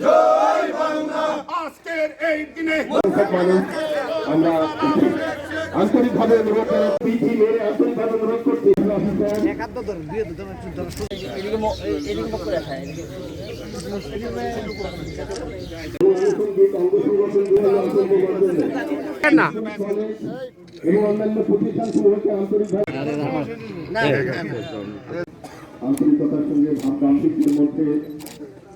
জয় বাংলা আজকের এই দিনে মানুষ আমরা আন্তরিকভাবে অনুরোধ পিঠি মেরে আন্তরিকভাবে অনুরোধ করছি। না এবং অন্যান্য প্রতিষ্ঠান সমূহকে আন্তরিকভাবে আন্তরিকতার সঙ্গে ভাব মধ্যে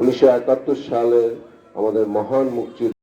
উনিশশো একাত্তর সালে আমাদের মহান মুক্তিযুদ্ধ